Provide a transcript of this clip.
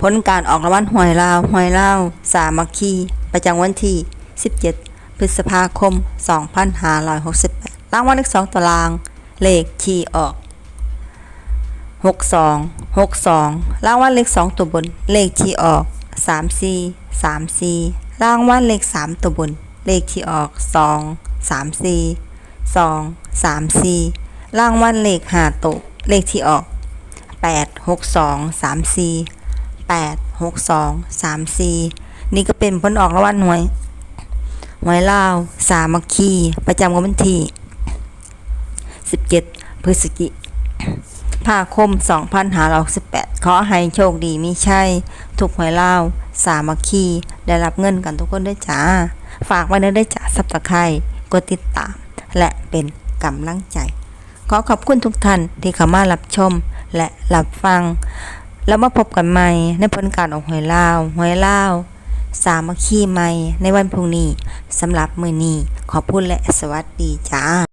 ผลการออกรางวัลหวยลาวหวยลาวสามัคคี ประจำวันที่ 17 พฤษภาคม 2568รางวัลเลข2ตาราง เลขที่ออก 62 62รางวัลเลข2ตัวบน เลขที่ออก 34 34รางวัลเลข 3 ตัวบน เลขที่ออก 2 34 2 34รางวัลเลข5ตัวเลขที่ออก 8 62 34 8 62 34 นี่ก็เป็นผลออกรางวัลหน่วยหวยลาวสามัคคีประจำวันที่ 17 พฤศจิภาคม 2568 ขอให้โชคดีมีชัยถูกหวยเล่า สามัคคี ได้รับเงินกันทุกคนด้วยจ้า ฝากไว้เด้อด้จ้าสับตะไคร้กดติดตาม และเป็นกำลังใจ ขอขอบคุณทุกท่านที่เข้ามารับชมและรับฟัง แล้วมาพบกันใหม่ในผลการออกหวยลาวหวยลาวสามัคคีใหม่ในวันพรุ่งนี้สำหรับมือนี้ขอพูดและสวัสดีจ้า